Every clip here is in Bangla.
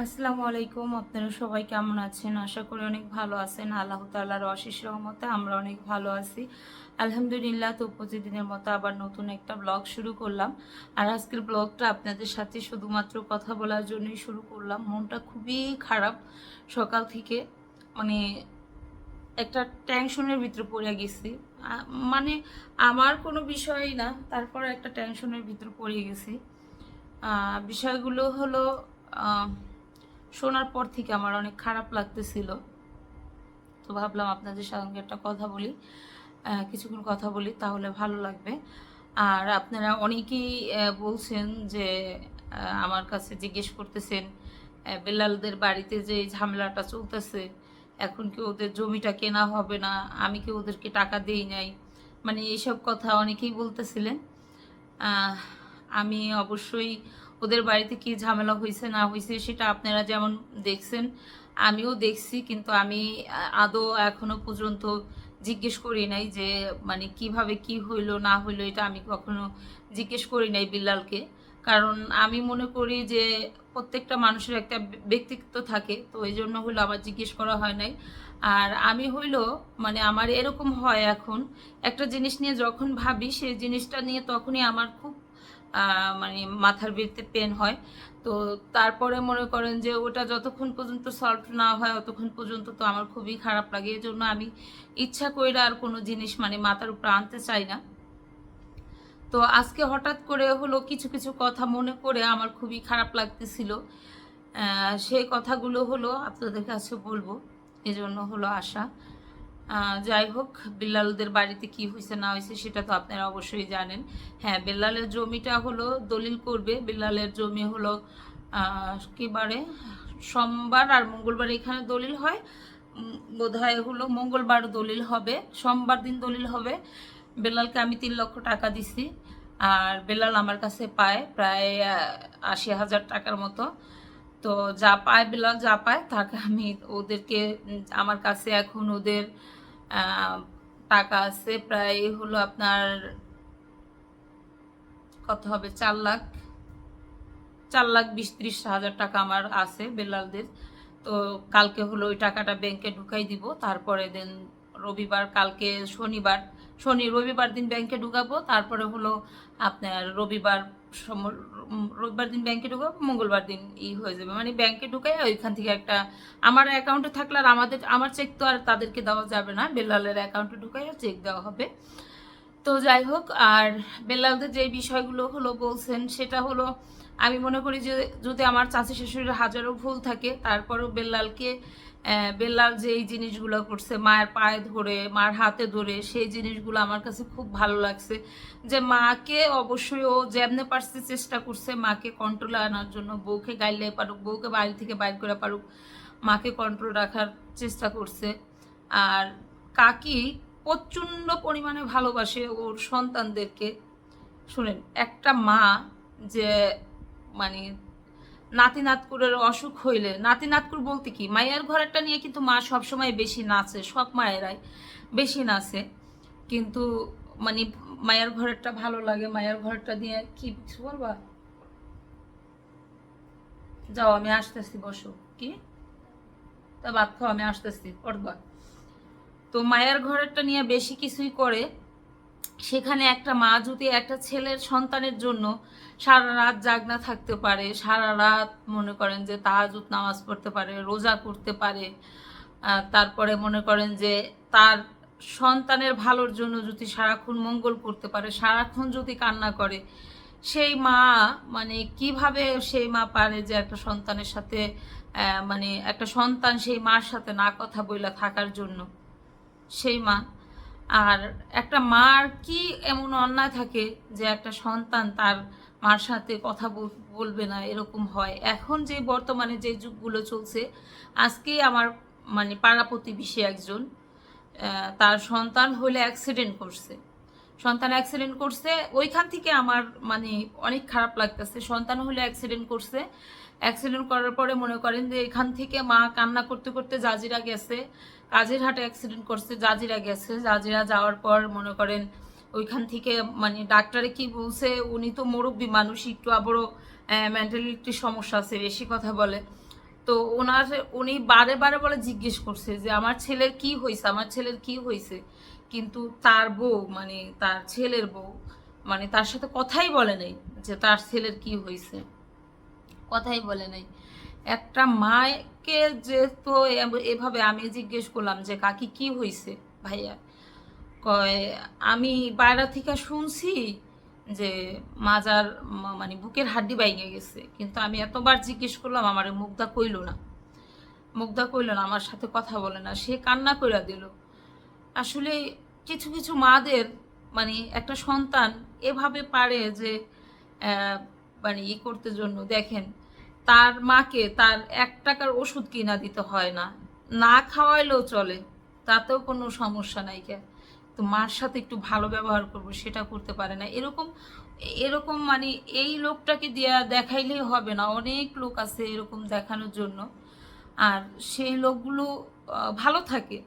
আসসালামু আলাইকুম, আপনারা সবাই কেমন আছেন? আশা করি অনেক ভালো আছেন। আল্লাহ তাল্লাহর অশেষ রহমতে আমরা অনেক ভালো আছি। আলহামদুলিল্লাহ, তো প্রতিদিনের মতো আবার নতুন একটা ব্লগ শুরু করলাম। আর আজকের ব্লগটা আপনাদের সাথে শুধুমাত্র কথা বলার জন্যই শুরু করলাম। মনটা খুবই খারাপ সকাল থেকে। মানে একটা টেনশনের ভিতরে পড়ে গেছি। মানে আমার কোনো বিষয়ই না তারপর একটা টেনশনের ভিতরে পড়ে গেছি। বিষয়গুলো হলো শোনার পর থেকে আমার অনেক খারাপ লাগতেছিল। তো ভাবলাম আপনাদের সঙ্গে একটা কথা বলি কিছুক্ষণ কথা বলি, তাহলে ভালো লাগবে। আর আপনারা অনেকেই বলছেন যে আমার কাছে জিজ্ঞেস করতেছেন বেলালদের বাড়িতে যে ঝামেলাটা চলতেছে, এখন কি ওদের জমিটা কেনা হবে না? আমি কি ওদেরকে টাকা দেই নাই? মানে এইসব কথা অনেকেই বলতেছিলেন। আমি অবশ্যই ওদের বাড়িতে কি ঝামেলা হয়েছে না হয়েছে সেটা আপনারা যেমন দেখছেন, আমিও দেখছি, কিন্তু আমি আদৌ এখনও পর্যন্ত জিজ্ঞেস করি নাই যে মানে কীভাবে কি হইল, না হইল, এটা আমি কখনো জিজ্ঞেস করি নাই বিল্লালকে। কারণ আমি মনে করি যে, প্রত্যেকটা মানুষের একটা ব্যক্তিত্ব থাকে, তো এই জন্য হইল আমার জিজ্ঞেস করা হয় নাই। আর আমি হইল মানে আমার এরকম হয় এখন, একটা জিনিস নিয়ে যখন ভাবি, সেই জিনিসটা নিয়ে তখনই আমার খুব মানে মাথার ভিতরে পেন হয়। তো তারপরে মনে করেন যে ওটা যতক্ষণ পর্যন্ত সলভ না হয়, অতক্ষণ পর্যন্ত তো আমার খুবই খারাপ লাগে। এই জন্য আমি ইচ্ছা কইরা আর কোনো জিনিস মানে মাথার উপর আনতে চাই না। তো আজকে হঠাৎ করে হলো কিছু কিছু কথা মনে করে আমার খুবই খারাপ লাগতেছিল। সেই কথাগুলো হলো আপনাদের কাছে বলব। এই জন্য হলো আশা। যাই হোক বিল্লালদের বাড়িতে কি হয়েছে না হয়েছে সেটা তো আপনারা অবশ্যই জানেন। হ্যাঁ বিল্লালের জমিটা হলো দলিল করবে। বিল্লালের জমি হলো কি বারে? সোমবার আর মঙ্গলবার এখানে দলিল হয়। উম, বোধহয় হলো মঙ্গলবার দলিল হবে। সোমবার দিন দলিল হবে। বেলালকে আমি তিন লক্ষ টাকা দিছি। আর বেলাল আমার কাছে পায় প্রায় আশি হাজার টাকার মতো। তো যা পায় বেলাল যা পায়, তাকে আমি ওদেরকে আমার কাছে এখন ওদের টাকা আছে, প্রায় হলো আপনার, কত হবে, চার লাখ চার লাখ বিশ ত্রিশ হাজার টাকা আমার আছে বেলালদের। তো কালকে হলো ওই টাকাটা ব্যাংকে ঢুকাই দিব, তারপরে দিন রবিবার, কালকে শনিবার, শনি রবিবার দিন ব্যাংকে ঢুকাবো, তারপরে হলো আপনার রবিবার রবিবার দিন ব্যাংকে ঢুকাবো, মঙ্গলবার দিন ই হয়ে যাবে। মানে ব্যাংকে ঢুকাই ওইখান থেকে একটা আমার অ্যাকাউন্টে থাকলে আর আমাদের আমার চেক তো আর তাদেরকে দেওয়া যাবে না। বেলালের অ্যাকাউন্টে ঢুকাই চেক দেওয়া হবে। তো যাই হোক, আর বেলালদের যে বিষয়গুলো হলো বলছেন, সেটা হলো আমি মনে করি যে যদি আমার চাচি শাশুড়ির হাজারো ভুল থাকে, তারপরও বেল্লালকে বেল্লাল যে এই জিনিসগুলো করছে, মায়ের পায়ে ধরে, মার হাতে ধরে, সেই জিনিসগুলো আমার কাছে খুব ভালো লাগছে। যে মাকে অবশ্যই ও যেমনে পারছে চেষ্টা করছে, মাকে কন্ট্রোলে আনার জন্য, বউকে গাইলে পারুক, বউকে বাড়ি থেকে বাইর করে পারুক, মাকে কন্ট্রোল রাখার চেষ্টা করছে। আর কাকি প্রচণ্ড পরিমাণে ভালোবাসে ওর সন্তানদেরকে। শুনেন, একটা মা যে মানে নাতি নাতকুরের অসুখ হইলে, নাতি নাতকুর বলতে কি, মায়ের ঘরেরটা নিয়ে কিন্তু মা সবসময় বেশি নাচে, সব মায়েরাই বেশি নাচে। কিন্তু মানে মায়ের ঘরেরটা ভালো লাগে, মায়ের ঘরেরটা নিয়ে কি কিছু বলবা? যাও, আমি আসতেছি, বসো। কি? তা খাও, আমি আসতেছি পড়বা তো মায়ের ঘরেরটা নিয়ে বেশি কিছুই করে। সেখানে একটা মা যদি একটা ছেলের সন্তানের জন্য সারা রাত জাগনা থাকতে পারে, সারা রাত মনে করেন যে তাহাজুত নামাজ পড়তে পারে, রোজা করতে পারে তারপরে মনে করেন যে তার সন্তানের ভালোর জন্য যদি সারাক্ষণ মঙ্গল করতে পারে, সারাক্ষণ যদি কান্না করে, সেই মা মানে কীভাবে সেই মা পারে যে একটা সন্তানের সাথে মানে একটা সন্তান সেই মার সাথে না কথা বইলা থাকার জন্য? সেই মা। আর একটা মার কি এমন অন্যায় থাকে যে একটা সন্তান তার মার সাথে কথা বল- বলবে না, এরকম হয়। এখন যে বর্তমানে যে যুগগুলো চলছে, আজকেই আমার মানে পাড়া প্রতিবেশী একজন তার সন্তান হলে অ্যাক্সিডেন্ট করছে। সন্তান অ্যাক্সিডেন্ট করছে, ওইখান থেকে আমার মানে অনেক খারাপ লাগতেছে। সন্তান হলে অ্যাক্সিডেন্ট করছে। অ্যাক্সিডেন্ট করার পরে মনে করেন যে এখান থেকে মা কান্না করতে করতে জাজিরা গেছে। কাজের হাটে অ্যাক্সিডেন্ট করছে, জাজিরা গেছে। জাজিরা যাওয়ার পর মনে করেন ওইখান থেকে মানে ডাক্তারে কি বলছে, উনি তো মুরব্বী মানুষ, একটু আবারও মেন্টালি একটু সমস্যা আছে, বেশি কথা বলে। তো ওনার, উনি বারে বারে বলে জিজ্ঞেস করছে যে, আমার ছেলের কি হয়েছে? আমার ছেলের কি হয়েছে? কিন্তু তার বউ মানে তার ছেলের বউ মানে তার সাথে কথাই বলে নাই যে, তার ছেলের কি হয়েছে? কথাই বলে নাই। একটা মাকে যে তো এভাবে আমি জিজ্ঞেস করলাম যে, কাকি, কি হয়েছে ভাইয়া কয়, আমি বাইরে থেকে শুনছি যে মাজার মানে বুকের হাড্ডি বাইঙে গেছে, কিন্তু আমি এতবার জিজ্ঞেস করলাম, আমার মুগ্ধা কইল না। মুগ্ধা কইল না, আমার সাথে কথা বলে না। সে কান্না কইরা দিল। আসলে কিছু কিছু মাদের মানে একটা সন্তান এভাবে পারে যে মানে ই করতে জন্য দেখেন তার মাকে তার এক টাকার ওষুধ কিনা দিতে হয় না। না খাওয়াইলেও চলে, তাতেও কোনো সমস্যা নাই কে। তো মার সাথে একটু ভালো ব্যবহার করব, সেটা করতে পারে না। এরকম এরকম মানে এই লোকটাকে দিয়া দেখাইলেই হবে না। অনেক লোক আছে এরকম দেখানোর জন্য। আর সেই লোকগুলো ভালো থাকে।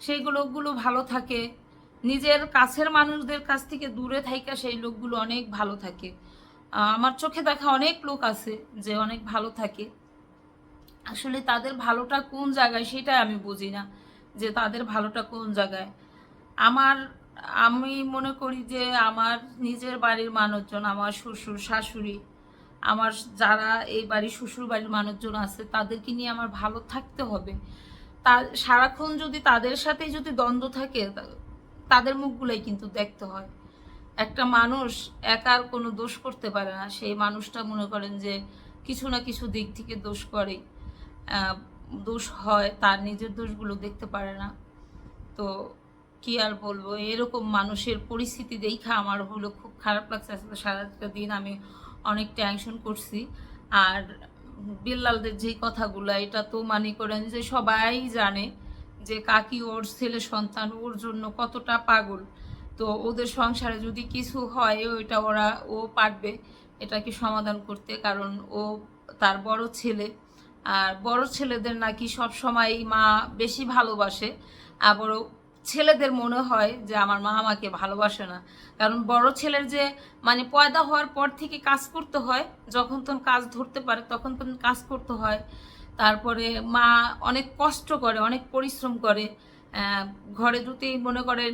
সেই লোকগুলো ভালো থাকে। নিজের কাছের মানুষদের কাছ থেকে দূরে থাইকা সেই লোকগুলো অনেক ভালো থাকে। আমার চোখে দেখা অনেক লোক আছে যে অনেক ভালো থাকে। আসলে তাদের ভালোটা কোন জায়গায় সেটা আমি বুঝি না যে তাদের ভালোটা কোন জায়গায়। আমার, আমি মনে করি যে আমার নিজের বাড়ির মানুষজন, আমার শ্বশুর, শাশুড়ি, আমার যারা এই বাড়ির শ্বশুর বাড়ির মানুষজন আছে, তাদেরকে নিয়ে আমার ভালো থাকতে হবে। তা, সারাক্ষণ যদি তাদের সাথে যদি দ্বন্দ্ব থাকে তাদের মুখগুলোই কিন্তু দেখতে হয়। একটা মানুষ একার কোনো দোষ করতে পারে না। সেই মানুষটা মনে করেন যে কিছু না কিছু দিক থেকে দোষ করে দোষ হয়, তার নিজের দোষগুলো দেখতে পারে না। তো কি আর বলব, এরকম মানুষের পরিস্থিতি দেখা আমার হলো খুব খারাপ লাগছে। আজকে সারাটা দিন আমি অনেক টেনশন করছি। আর বিল্লালদের যে কথাগুলো, এটা তো মানে করেন যে সবাই জানে যে কাকি ওর ছেলে সন্তান, ওর জন্য কতটা পাগল। তো ওদের সংসারে যদি কিছু হয়, ওইটা ওরা, ও পারবে এটাকে সমাধান করতে। কারণ ও তার বড় ছেলে। আর বড় ছেলেদের নাকি সব সময় মা বেশি ভালোবাসে। আবারও ছেলেদের মনে হয় যে আমার মা আমাকে ভালোবাসে না। কারণ বড় ছেলের যে মানে পয়দা হওয়ার পর থেকে কাজ করতে হয়, যখন তখন কাজ ধরতে পারে, তখন তখন কাজ করতে হয়। তারপরে মা অনেক কষ্ট করে, অনেক পরিশ্রম করে। ঘরে যদি মনে করেন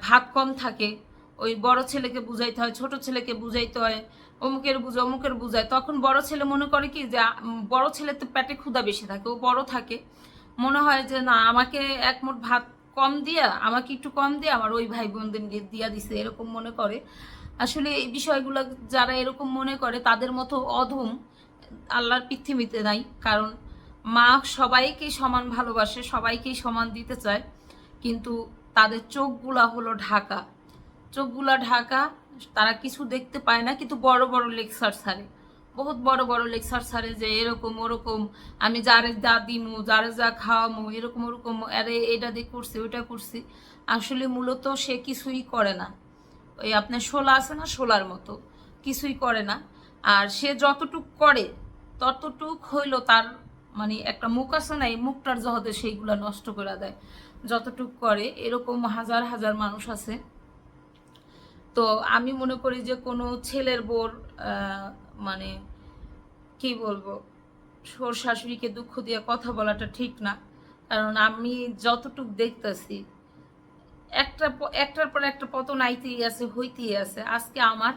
ভাত কম থাকে। ওই বড় ছেলেকে বুঝাইতে হয়, ছোট ছেলেকে বুঝাইতে হয়, অমুকের বুঝে অমুকের বুঝায়। তখন বড় ছেলে মনে করে কি যে বড় ছেলে তো পেটে ক্ষুধা বেশি থাকে, ও বড় থাকে। মনে হয় যে, না, আমাকে এক মুঠ ভাত কম দিয়া, আমাকে একটু কম দিয়ে, আমার ওই ভাই বোনদের দিয়ে- দিছে, এরকম মনে করে। আসলে এই বিষয়গুলো যারা এরকম মনে করে, তাদের মতো অধম আল্লাহর পৃথিবীতে নাই। কারণ মা সবাইকেই সমান ভালোবাসে, সবাইকেই সমান দিতে চায়। কিন্তু তাদের চোখগুলা হলো ঢাকা। চোখগুলা ঢাকা, তারা কিছু দেখতে পায় না, কিন্তু বড় বড় লেকচার সারে বহুত বড় বড় লেকচার ছাড়ে যে এরকম ওরকম, আমি যারে যা দিমু, যারে যা খাওয়ামু, এরকম ওরকম, আরে এটা দিয়ে করছি, ওইটা করছি। আসলে মূলত সে কিছুই করে না। ওই আপনার শোলা আছে না, শোলার মতো, কিছুই করে না। আর সে যতটুক করে, ততটুক হইল তার মানে একটা মুখ আছে না, এই মুখটার জহতে সেইগুলা নষ্ট করে দেয়। যতটুক করে, এরকম হাজার হাজার মানুষ আছে। তো আমি মনে করি যে কোনো ছেলের বোর মানে কি বলব সোর শাশুড়িকে দুঃখ দিয়ে কথা বলাটা ঠিক না। কারণ আমি যতটুক দেখতেছি, একটা একটার পর একটা পতন আইতেই আছে, হইতেই আছে। আজকে আমার,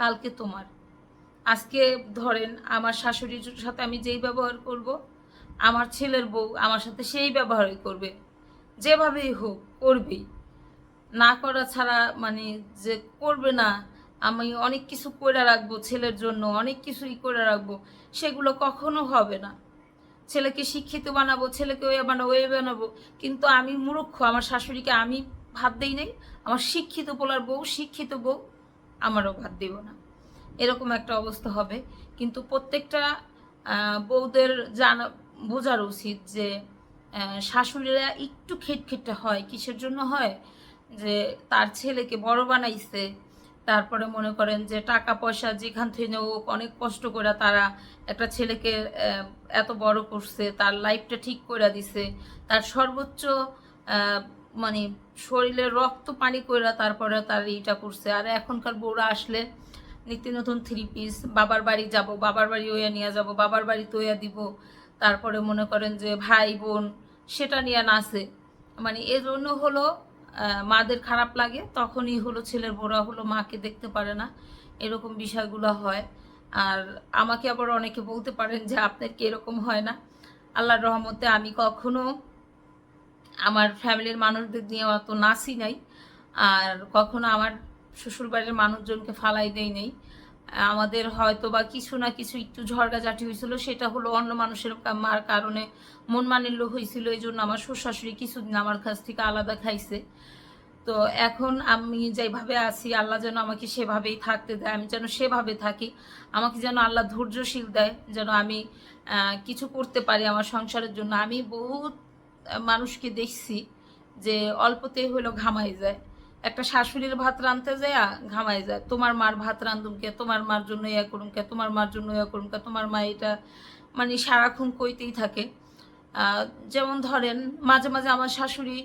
কালকে তোমার। আজকে ধরেন আমার শাশুড়ির সাথে আমি যেই ব্যবহার করব, আমার ছেলের বউ আমার সাথে সেই ব্যবহারই করবে। যেভাবেই হোক করবেই। না করা ছাড়া মানে যে করবে না, আমি অনেক কিছু করে রাখব ছেলের জন্য, অনেক কিছুই করে রাখব, সেগুলো কখনো হবে না। ছেলেকে শিক্ষিত বানাবো, ছেলেকে ওয়ে বানাবো ওয়ে বানাবো, কিন্তু আমি মূর্খ, আমার শাশুড়িকে আমি ভাত দেই নাই, আমার শিক্ষিত বলার বউ, শিক্ষিত বউ, আমারও ভাত দিব না। এরকম একটা অবস্থা হবে। কিন্তু প্রত্যেকটা বউদের জানা, বোঝার উচিত যে শাশুড়িরা একটু খেট খেটখেটে হয়, কিসের জন্য হয়? যে তার ছেলেকে বড় বানাইছে, তারপরে মনে করেন যে টাকা পয়সা যেখান থেকে হোক অনেক কষ্ট করে তারা একটা ছেলেকে এত বড় করছে, তার লাইফটা ঠিক করে দিছে, তার সর্বোচ্চ মানে শরীরে রক্ত পানি করে তারপরে তার এইটা করছে। আর এখনকার বউরা আসলে নিত্য নতুন থ্রি পিস বাবার বাড়ি যাব, বাবার বাড়ি ওয়া নিয়ে যাব, বাবার বাড়ি তোয়া দিব, তারপরে মনে করেন যে ভাই বোন সেটা নিয়ে নাচে। মানে এর জন্য হলো মাদের খারাপ লাগে, তখনই হলো ছেলের বড়া হলো মাকে দেখতে পারে না। এরকম বিষয়গুলো হয়। আর আমাকে আবার অনেকে বলতে পারেন যে, আপনার কি এরকম হয় না? আল্লাহর রহমতে আমি কখনো আমার ফ্যামিলির মানুষদের নিয়ে অত নাচি নাই। আর কখনো আমার শ্বশুরবাড়ির মানুষজনকে ফালাই দেই নেই। আমাদের হয়তো বা কিছু না কিছু একটু ঝড়গাঝাটি হয়েছিল, সেটা হলো অন্য মানুষের মার কারণে মন মানিল্য হয়েছিল, এই জন্য আমার শ্বশুর কিছুদিন আমার কাছ থেকে আলাদা খাইছে। তো এখন আমি যেভাবে আছি, আল্লাহ যেন আমাকে সেভাবেই থাকতে দেয়, আমি যেন সেভাবে থাকি, আমাকে যেন আল্লাহ ধৈর্যশীল দেয়, যেন আমি কিছু করতে পারি আমার সংসারের জন্য। আমি বহুত মানুষকে দেখছি যে অল্পতেই হলো ঘামাই যায়। একটা শাশুড়ির ভাত রাঁধতে যায় ঘামাই যায়। তোমার মার ভাত রান্ধুম কে? তোমার মার জন্য ইয়া করুম কে? তোমার মার জন্য ইয়া করুম কে? তোমার মা এটা মানে সারাক্ষণ কইতেই থাকে। যেমন ধরেন, মাঝে মাঝে আমার শাশুড়ি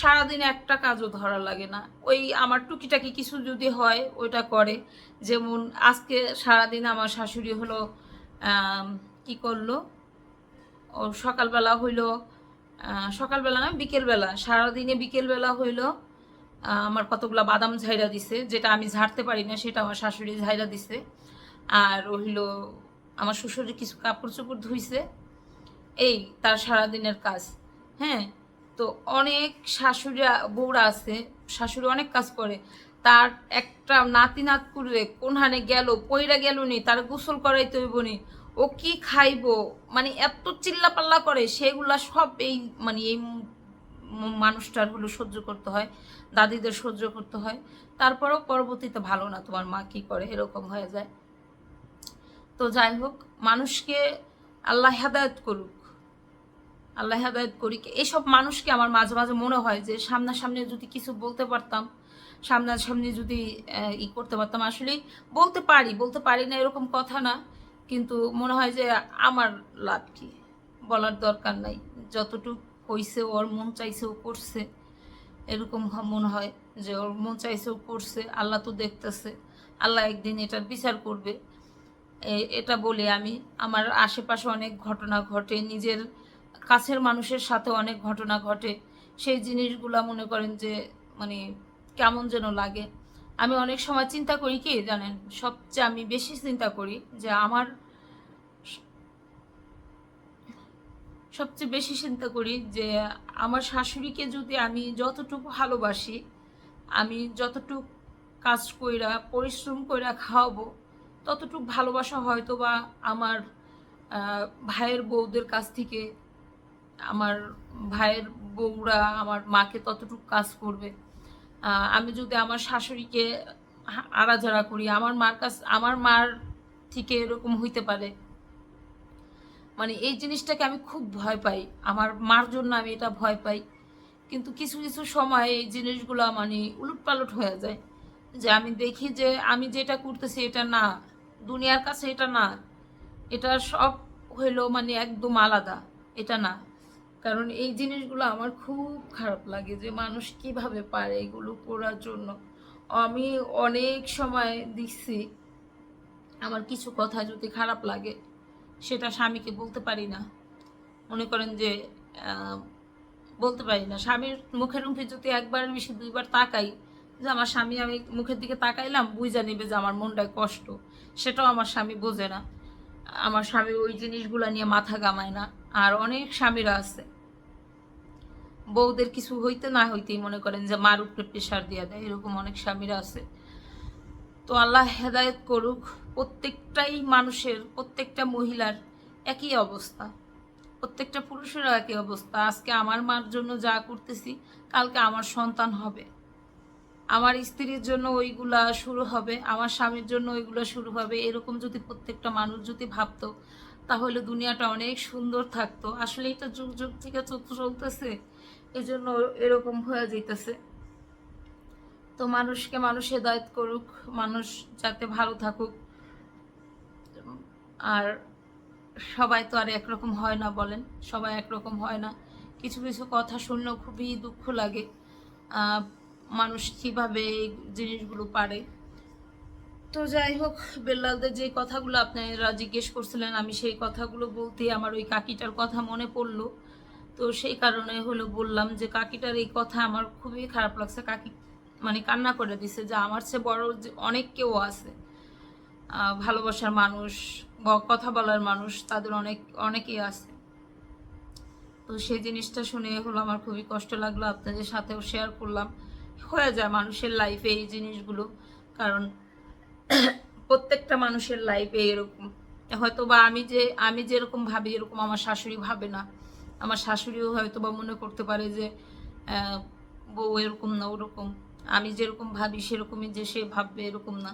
সারাদিন একটা কাজও ধরা লাগে না। ওই আমার টুকিটাকি কিছু যদি হয়, ওইটা করে। যেমন আজকে সারাদিন আমার শাশুড়ি হলো কি করল? ও সকালবেলা হইল সকালবেলা না, বিকেলবেলা, সারাদিনে বিকেলবেলা হইল আমার কতগুলা বাদাম ঝাইরা দিছে, যেটা আমি ঝাড়তে পারি না, সেটা আমার শাশুড়ি ঝাইরা দিছে। আর হইল আমার শ্বশুরের কিছু কাপড় চোপড় ধুইছে। এই তার সারাদিনের কাজ। হ্যাঁ তো অনেক শাশুড়ি, বউরা আছে, শাশুড়ি অনেক কাজ করে। তার একটা নাতি নাত করলে কোনখানে গেল পইরা গেল নি, তার গোসল করাইতে হইব নি, ও কি খাইবো? মানে এত চিল্লা পাল্লা করে, সেগুলা সব এই মানে এই মানুষটার হলো সহ্য করতে হয়, দাদিদের সহ্য করতে হয়। তারপরেও পরবর্তীতে ভালো না, তোমার মা কি করে, এরকম হয়ে যায়। তো যাই হোক, মানুষকে আল্লাহ হেদায়ত করুক। আল্লাহ হেদায়ত করি এইসব মানুষকে আমার মাঝে মাঝে মনে হয় যে সামনাসামনি যদি কিছু বলতে পারতাম, সামনাসামনি যদি ই করতে পারতাম আসলে বলতে পারি বলতে পারি না এরকম কথা না, কিন্তু মনে হয় যে আমার লাভ কি, বলার দরকার নাই। যতটুকু হইছে ওর মন চাইছে ও করছে। এরকম মনে হয় যে ওর মন চাইছে ও করছে, আল্লাহ তো দেখতেছে। আল্লাহ একদিন এটার বিচার করবে। এটা বলে আমি, আমার আশেপাশে অনেক ঘটনা ঘটে, নিজের কাছের মানুষের সাথে অনেক ঘটনা ঘটে। সেই জিনিসগুলা মনে করেন যে মানে কেমন যেন লাগে। আমি অনেক সময় চিন্তা করি কি জানেন, সবচেয়ে আমি বেশি চিন্তা করি যে আমার সবচেয়ে বেশি চিন্তা করি যে আমার শাশুড়িকে যদি আমি যতটুকু ভালোবাসি, আমি যতটুকু কাজ কইরা, পরিশ্রম কইরা খাওয়াবো, ততটুকু ভালোবাসা হয়তো বা আমার ভাইয়ের বউদের কাছ থেকে, আমার ভাইয়ের বউরা আমার মাকে ততটুকু কাজ করবে। আমি যদি আমার শাশুড়িকে আড়াঝাড়া করি, আমার মার কাছ, আমার মার থেকে এরকম হইতে পারে। মানে এই জিনিসটাকে আমি খুব ভয় পাই। আমার মার জন্য আমি এটা ভয় পাই। কিন্তু কিছু কিছু সময় এই জিনিসগুলো মানে উলটপালট হয়ে যায়। যে আমি দেখি যে আমি যেটা করতেছি এটা না, দুনিয়ার কাছে এটা না, এটা সব হইল মানে একদম আলাদা, এটা না। কারণ এই জিনিসগুলো আমার খুব খারাপ লাগে যে মানুষ কীভাবে পারে এগুলো করার জন্য। আমি অনেক সময় দেখছি, আমার কিছু কথা যদি খারাপ লাগে সেটা স্বামীকে বলতে পারি না। মনে করেন যে বলতে পারি না। স্বামীর মুখের মুখে যদি একবার বেশি দুইবার তাকাই, যে আমার স্বামী, আমি মুখের দিকে তাকাইলাম, বুঝা নিবে যে আমার মনটায় কষ্ট। সেটাও আমার স্বামী বোঝে না। আমার স্বামী ওই জিনিসগুলো নিয়ে মাথা গামায় না। আর অনেক স্বামীরা আছে। বউদের কিছু হইতে না হইতেই মনে করেন যে মার উপরে প্রেশার দিয়ে দেয়। এরকম অনেক স্বামীরা আছে। তো আল্লাহ হেদায়েত করুক। প্রত্যেকটাই মানুষের, প্রত্যেকটা মহিলার একই অবস্থা। প্রত্যেকটা পুরুষেরও একই অবস্থা। আজকে আমার মার জন্য যা করতেছি, কালকে আমার সন্তান হবে। আমার স্ত্রীর জন্য ওইগুলা শুরু হবে, আমার স্বামীর জন্য ওইগুলো শুরু হবে। এরকম যদি প্রত্যেকটা মানুষ যদি ভাবতো, তাহলে দুনিয়াটা অনেক সুন্দর থাকতো। আসলে এটা যুগ যুগ থেকে চল- চলতেছে এই জন্য এরকম হয়ে যাইতেছে। তো মানুষকে মানুষ হেদায়ত করুক, মানুষ যাতে ভালো থাকুক। আর সবাই তো আর একরকম হয় না বলেন, সবাই একরকম হয় না। কিছু কিছু কথা শুনলেও খুবই দুঃখ লাগে। মানুষ কীভাবে এই জিনিসগুলো পারে। তো যাই হোক, বেল্লালদের যে কথাগুলো আপনারা জিজ্ঞেস করছিলেন, আমি সেই কথাগুলো বলতে আমার ওই কাকিটার কথা মনে পড়ল। তো সেই কারণে হলো বললাম যে, কাকিটার এই কথা আমার খুবই খারাপ লাগছে। কাকি মানে কান্না করে দিছে যে, আমার চেয়ে বড় অনেক কেউ আছে। ভালোবাসার মানুষ কথা বলার মানুষ, তাদের অনেক, অনেকেই আছে। তো সেই জিনিসটা শুনে হলো আমার খুবই কষ্ট লাগল, আপনাদের সাথেও শেয়ার করলাম। হয়ে যায় মানুষের লাইফে এই জিনিসগুলো, কারণ প্রত্যেকটা মানুষের লাইফে এরকম। হয়তো বা আমি যে, আমি যেরকম ভাবি, এরকম আমার শাশুড়ি ভাবে না। আমার শাশুড়িও হয়তো বা মনে করতে পারে যে বউ এরকম না, ওরকম। আমি যেরকম ভাবি, সেরকমই যে সে ভাববে, এরকম না।